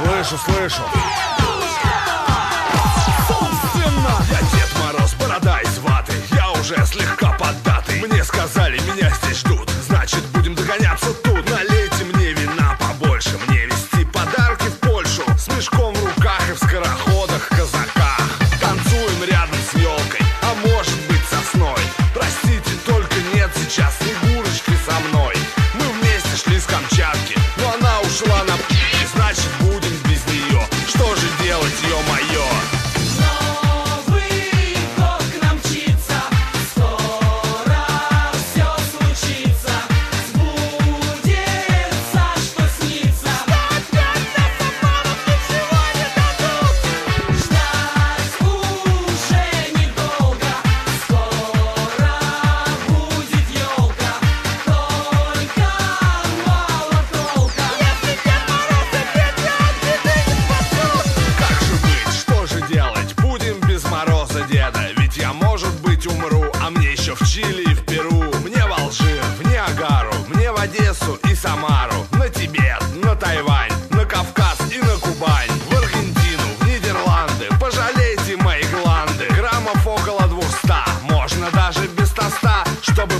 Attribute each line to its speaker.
Speaker 1: слышу, слышу. Собственно Я Дед Мороз, борода из ваты. Я уже слегка поддатый. Мне сказали, меня здесь ждут. Значит, будем догоняться тут. Налейте мне вина побольше. Мне везти подарки в Польшу. С мешком в руках и в скороходах, казаках Танцуем рядом с елкой А может быть сосной. Простите, только нет сейчас Снегурочки со мной. Мы вместе шли с Камчатки Но она ушла на yo, it's your mic. Одессу и Самару На Тибет, на Тайвань На Кавказ и на Кубань В Аргентину, в Нидерланды. Пожалейте мои гланды. Граммов около двухста Можно даже без тоста Чтобы